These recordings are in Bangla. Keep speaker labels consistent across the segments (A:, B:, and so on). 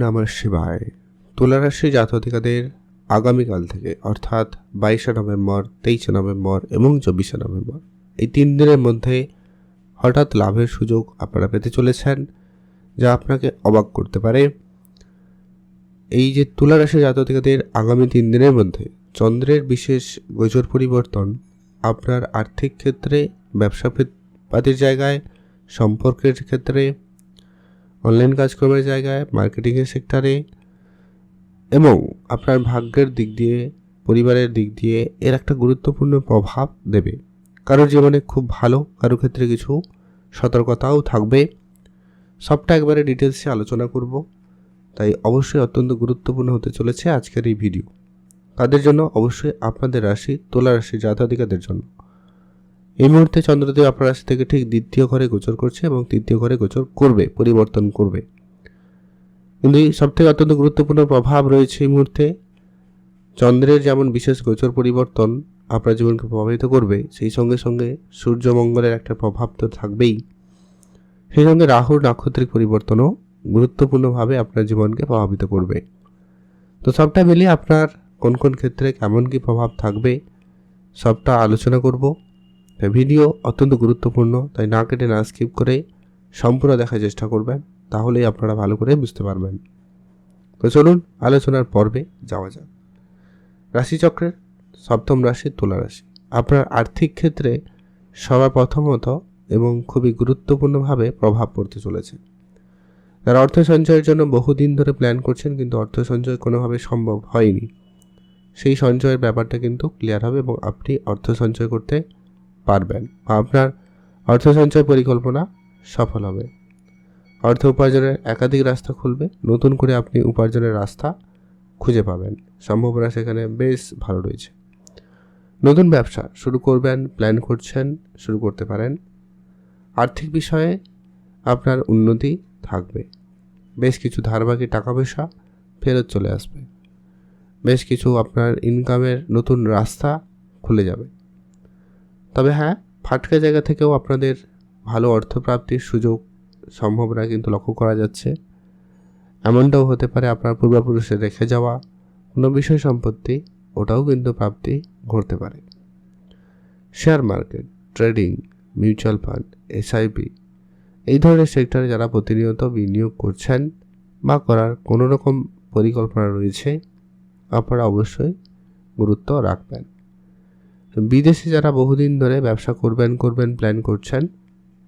A: নমঃ শিবায় তুলারাশি জাতকাদের আগামীকাল থেকে, অর্থাৎ বাইশে নভেম্বর, তেইশে নভেম্বর এবং চব্বিশে নভেম্বর। এই তিন দিনের মধ্যে হঠাৎ লাভের সুযোগ আপনারা পেতে চলেছেন, যা আপনাকে অবাক করতে পারে। এই যে তুলারাশি জাতকাদের আগামী তিন দিনের মধ্যে চন্দ্রের বিশেষ গোচর পরিবর্তন আপনার আর্থিক ক্ষেত্রে, ব্যবসা পাতির জায়গায়, সম্পর্কের ক্ষেত্রে অনলাইন কাজকর্মের জায়গায় মার্কেটিংয়ের সেক্টরে এবং আপনার ভাগ্যের দিক দিয়ে, পরিবারের দিক দিয়ে এর একটা গুরুত্বপূর্ণ প্রভাব দেবে। কারোর জীবনে খুব ভালো, কারও ক্ষেত্রে কিছু সতর্কতাও থাকবে। সবটা একবারে ডিটেলসে আলোচনা করব। তাই অবশ্যই অত্যন্ত গুরুত্বপূর্ণ হতে চলেছে আজকের এই ভিডিও তাদের জন্য অবশ্যই আপনাদের রাশি, তোলা রাশি জাতাধিকাদের জন্য। এই মুহূর্তে চন্দ্রদেব আপনার রাশি থেকে ঠিক দ্বিতীয় ঘরে গোচর করছে এবং তৃতীয় ঘরে গোচর করবে, পরিবর্তন করবে। কিন্তু এই সবথেকে অত্যন্ত গুরুত্বপূর্ণ প্রভাব রয়েছে এই মুহূর্তে। চন্দ্রের যেমন বিশেষ গোচর পরিবর্তন আপনার জীবনকে প্রভাবিত করবে, সেই সঙ্গে সঙ্গে সূর্যমঙ্গলের একটা প্রভাব তো থাকবেই। সেই সঙ্গে রাহুর নাক্ষত্রিক পরিবর্তনও গুরুত্বপূর্ণভাবে আপনার জীবনকে প্রভাবিত করবে। তো সবটা মিলিয়ে আপনার কোন কোন ক্ষেত্রে কেমন কী প্রভাব থাকবে, সবটা আলোচনা করব। তাই ভিডিও অত্যন্ত গুরুত্বপূর্ণ, তাই না কেটে না স্কিপ করে সম্পূর্ণ দেখার চেষ্টা করবেন, তাহলেই আপনারা ভালো করে বুঝতে পারবেন। তো চলুন আলোচনার পর্বে যাওয়া যাক। রাশিচক্রের সপ্তম রাশি তুলা রাশি। আপনার আর্থিক ক্ষেত্রে সবার প্রথমত এবং খুবই গুরুত্বপূর্ণভাবে প্রভাব পড়তে চলেছে। যারা অর্থ সঞ্চয়ের জন্য বহুদিন ধরে প্ল্যান করছেন, কিন্তু অর্থ সঞ্চয় কোনোভাবে সম্ভব হয়নি। সেই সঞ্চয়ের ব্যাপারটা কিন্তু ক্লিয়ার হবে এবং আপনি অর্থ সঞ্চয় করতে পারবেন। আপনার অর্থ সঞ্চয় পরিকল্পনা সফল হবে। অর্থ উপার্জনের একাধিক রাস্তা খুলবে। নতুন করে আপনি উপার্জনের রাস্তা খুঁজে পাবেন। সম্ভাবনা সেখানে বেশ ভালো রয়েছে। নতুন ব্যবসা শুরু করবেন প্ল্যান করছেন, শুরু করতে পারেন। আর্থিক বিষয়ে আপনার উন্নতি থাকবে। বেশ কিছু ধারবাকি টাকা পয়সা ফেরত চলে আসবে। বেশ কিছু আপনার ইনকামের নতুন রাস্তা খুলে যাবে। তবে হ্যাঁ ফাটকা জায়গা থেকেও আপনাদের ভালো অর্থপ্রাপ্তির সুযোগ সম্ভাবনা কিন্তু লক্ষ্য করা যাচ্ছে। এমনটাও হতে পারে আপনার পূর্বপুরুষের রেখে যাওয়া কোনো বিষয় সম্পত্তি, ওটাও কিন্তু প্রাপ্তি ঘটতে পারে। Share market, trading, mutual fund, SIP এই ধরনের সেক্টরে যারা প্রতিনিয়ত বিনিয়োগ করছেন বা করার কোনো রকম পরিকল্পনা রয়েছে, আপনারা অবশ্যই গুরুত্ব রাখবেন। বিদেশে যারা বহুদিন ধরে ব্যবসা করবেন করবেন প্ল্যান করছেন,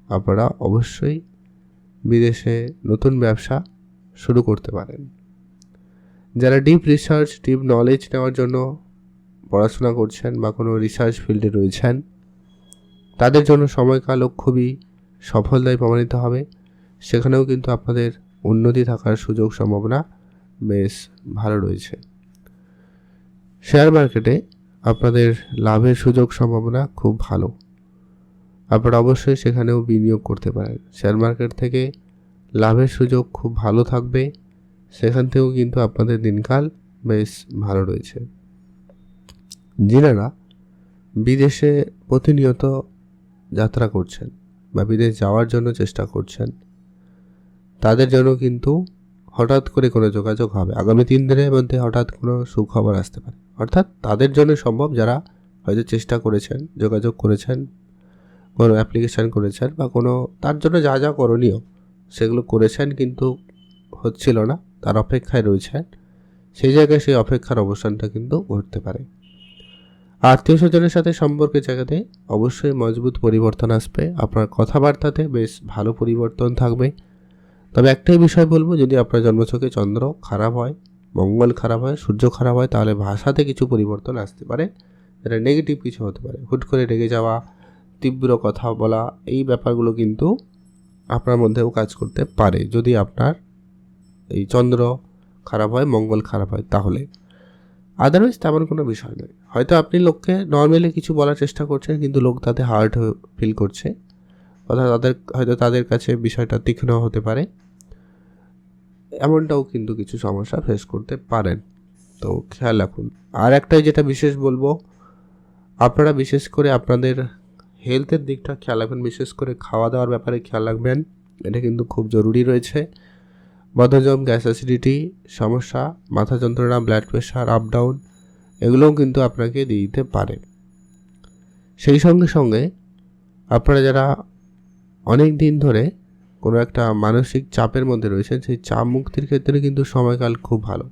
A: আপনারা অবশ্যই বিদেশে নতুন ব্যবসা শুরু করতে পারেন। যারা ডিপ রিসার্চ ডিপ নলেজ নেওয়ার জন্য পড়াশোনা করছেন বা কোনো রিসার্চ ফিল্ডে রয়েছেন, তাদের জন্য সময়কালও খুবই সফলদায়ী প্রমাণিত হবে। সেখানেও কিন্তু আপনাদের উন্নতি থাকার সুযোগ সম্ভাবনা বেশ ভালো রয়েছে। শেয়ার মার্কেটে আপনাদের লাভের সুযোগ সম্ভাবনা খুব ভালো। আপনারা অবশ্যই সেখানেও বিনিয়োগ করতে পারেন। শেয়ার মার্কেট থেকে লাভের সুযোগ খুব ভালো থাকবে। সেখান থেকেও কিন্তু আপনাদের দিনকাল বেশ ভালো রয়েছে। যিনারা বিদেশে প্রতিনিয়ত যাত্রা করছেন বা বিদেশ যাওয়ার জন্য চেষ্টা করছেন। তাদের জন্য কিন্তু হঠাৎ করে কোনো যোগাযোগ হবে। আগামী তিন দিনের মধ্যে হঠাৎ কোনো সুখবর আসতে পারে। অর্থাৎ তাদের জন্য সম্ভব যারা হয়তো চেষ্টা করেছেন, যোগাযোগ করেছেন, কোনো অ্যাপ্লিকেশান করেছেন বা কোনো তার জন্য যা যা করণীয় সেগুলো করেছেন কিন্তু হচ্ছিল না, তার অপেক্ষায় রয়েছেন, সেই জায়গায় সেই অপেক্ষার অবসানটা কিন্তু ঘটতে পারে। আত্মীয় স্বজনের সাথে সম্পর্কের জায়গাতে অবশ্যই মজবুত পরিবর্তন আসবে। আপনার কথাবার্তাতে বেশ ভালো পরিবর্তন থাকবে। তবে একটাই বিষয় বলব, যদি আপনার জন্মছকে চন্দ্র খারাপ হয়, মঙ্গল খারাপ হয়, সূর্য খারাপ হয়, তাহলে ভাষাতে কিছু পরিবর্তন আসতে পারে। যেটা নেগেটিভ কিছু হতে পারে। হুট করে রেগে যাওয়া, তীব্র কথা বলা, এই ব্যাপারগুলো কিন্তু আপনার মধ্যেও কাজ করতে পারে। যদি আপনার এই চন্দ্র খারাপ হয়, মঙ্গল খারাপ হয়, তাহলে। আদারওয়াইজ তেমন কোনো বিষয় নয়। হয়তো আপনি লোককে নর্মালি কিছু বলার চেষ্টা করছেন, কিন্তু লোক তাতে হার্ট ফিল করছে, অর্থাৎ তাদের, হয়তো তাদের কাছে বিষয়টা তীক্ষ্ণ হতে পারে। এমনটাও কিন্তু কিছু সমস্যা ফেস করতে পারেন। তো খেয়াল রাখুন। আর একটাই যেটা বিশেষ বলব, আপনারা বিশেষ করে আপনাদের হেলথের দিকটা খেয়াল রাখবেন, বিশেষ করে খাওয়া দাওয়ার ব্যাপারে খেয়াল রাখবেন। এটা কিন্তু খুব জরুরি রয়েছে। বদহজম, গ্যাস অ্যাসিডিটি, সমস্যা, মাথা যন্ত্রণা ব্লাড প্রেশার আপ ডাউন এগুলোও কিন্তু আপনাকে দিয়ে দিতে পারে। সেই সঙ্গে সঙ্গে আপনারা যারা অনেক দিন ধরে কোনো একটা মানসিক চাপের মধ্যে রয়েছেন, সেই চাপ মুক্তির ক্ষেত্রে কিন্তু সময়কাল খুব ভালো।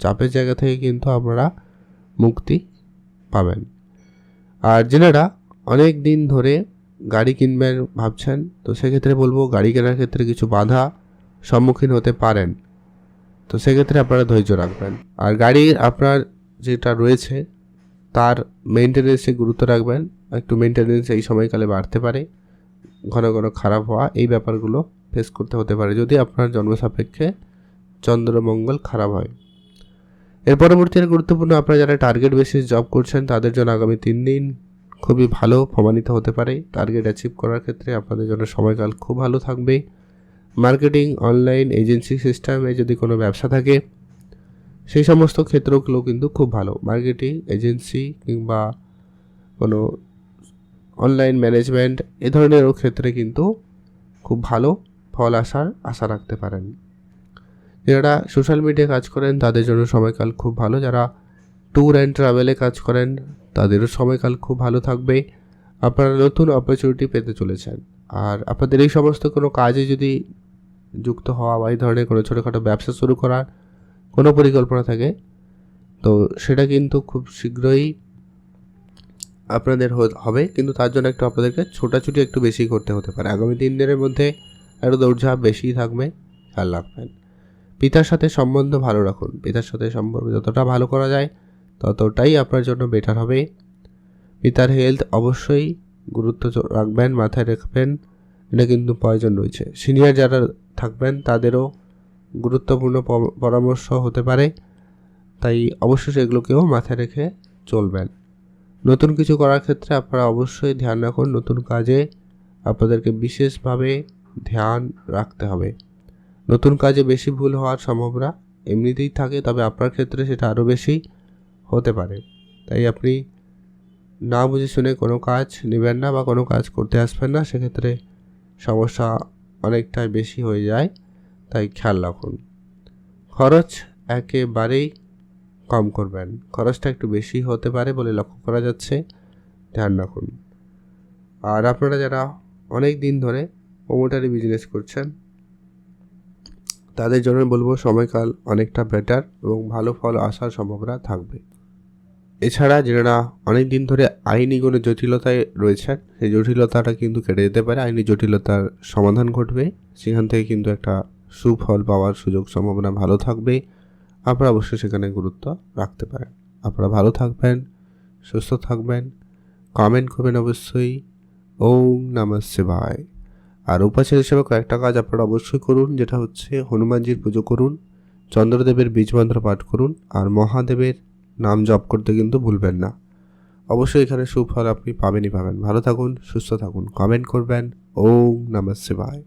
A: চাপের জায়গা থেকে কিন্তু আপনারা মুক্তি পাবেন। আর যেনারা অনেক দিন ধরে গাড়ি কিনবেন ভাবছেন, তো সেক্ষেত্রে বলব গাড়ি কেনার ক্ষেত্রে কিছু বাধা সম্মুখীন হতে পারেন। তো সেক্ষেত্রে আপনারা ধৈর্য রাখবেন। আর গাড়ির আপনার যেটা রয়েছে, তার মেনটেনেন্সে গুরুত্ব রাখবেন। একটু মেনটেনেন্স এই সময়কালে বাড়তে পারে। ঘন ঘন খারাপ হওয়া, এই ব্যাপারগুলো ফেস করতে হতে পারে যদি আপনার জন্ম সাপেক্ষে চন্দ্রমঙ্গল খারাপ হয়। এর পরবর্তী গুরুত্বপূর্ণ, আপনারা যারা টার্গেট বেসিস জব করছেন, তাদের জন্য আগামী তিন দিন খুবই ভালো প্রমাণিত হতে পারে। টার্গেট অ্যাচিভ করার ক্ষেত্রে আপনাদের জন্য সময়কাল খুব ভালো থাকবে। মার্কেটিং অনলাইন এজেন্সি সিস্টেমে যদি কোনো ব্যবসা থাকে, সেই সমস্ত ক্ষেত্রগুলো কিন্তু খুব ভালো। মার্কেটিং এজেন্সি কিংবা কোনো অনলাইন ম্যানেজমেন্ট এ ধরনেরও ক্ষেত্রে কিন্তু খুব ভালো ফল আসার আশা রাখতে পারেন। যারা সোশ্যাল মিডিয়ায় কাজ করেন, তাদের জন্য সময়কাল খুব ভালো। যারা ট্যুর অ্যান্ড ট্রাভেলে কাজ করেন, তাদেরও সময়কাল খুব ভালো থাকবে। আপনারা নতুন অপরচুনিটি পেতে চলেছেন। আর আপনাদের এই সমস্ত কোনো কাজে যদি যুক্ত হওয়া বা এই ধরনের কোনো ছোটোখাটো ব্যবসা শুরু করার কোনো পরিকল্পনা থাকে, তো সেটা কিন্তু খুব শীঘ্রই আপনাদের হবে, কিন্তু তার জন্য একটু আপনাদেরকে ছোটাছুটি একটু বেশি করতে হতে পারে। আগামী তিন দিনের মধ্যে একটু দৌড়ঝাঁপ বেশিই থাকবে খেয়াল রাখবেন পিতার সাথে সম্বন্ধ ভালো রাখুন। পিতার সাথে সম্পর্ক যতটা ভালো করা যায়, ততটাই আপনার জন্য বেটার হবে। পিতার হেলথ অবশ্যই গুরুত্ব রাখবেন, মাথায় রাখবেন। এটা কিন্তু প্রয়োজন রয়েছে। সিনিয়র যারা থাকবেন, তাদেরও গুরুত্বপূর্ণ পরামর্শ হতে পারে। তাই অবশ্যই সেগুলোকেও মাথায় রেখে চলবেন। নতুন কিছু করার ক্ষেত্রে আপনারা অবশ্যই ধ্যান রাখুন। নতুন কাজে আপনাদেরকে বিশেষভাবে ধ্যান রাখতে হবে। নতুন কাজে বেশি ভুল হওয়ার সম্ভাবনা এমনিতেই থাকে, তবে আপনার ক্ষেত্রে সেটা আরও বেশি হতে পারে। তাই আপনি না বুঝে শুনে কোনো কাজ নেবেন না বা কোনো কাজ করতে আসবেন না, সেক্ষেত্রে সমস্যা অনেকটাই বেশি হয়ে যায়। তাই খেয়াল রাখুন। খরচ একেবারেই কম করবেন। খরচটা একটু বেশি হতে পারে বলে লক্ষ্য করা যাচ্ছে। ধ্যান রাখুন। আর আপনারা যারা অনেক দিন ধরে প্রোমোটারি বিজনেস করছেন, তাদের জন্য বলব সময়কাল অনেকটা বেটার এবং ভালো ফল আসার সম্ভাবনা থাকবে। এছাড়া যারা অনেক দিন ধরে আইনি কোনো জটিলতায় রয়েছেন, সেই জটিলতাটা কিন্তু কেটে যেতে পারে। আইনি জটিলতার সমাধান ঘটবে। সেখান থেকে কিন্তু একটা সুফল পাওয়ার সুযোগ সম্ভাবনা ভালো থাকবে। আপনারা অবশ্যই সেখানে গুরুত্ব রাখতে পারেন। আপনারা ভালো থাকবেন, সুস্থ থাকবেন। কমেন্ট করবেন অবশ্যই। ওম নমঃ শিবায়। আর উপাচার হিসেবে কয়েকটা কাজ আপনারা অবশ্যই করুন, যেটা হচ্ছে হনুমানজির পুজো করুন, চন্দ্রদেবের বীজ মন্ত্র পাঠ করুন, আর মহাদেবের নাম জপ করতে কিন্তু ভুলবেন না। অবশ্যই এখানে সুফল আপনি পাবেনই পাবেন। ভালো থাকুন, সুস্থ থাকুন। কমেন্ট করবেন। ওম নমঃ শিবায়।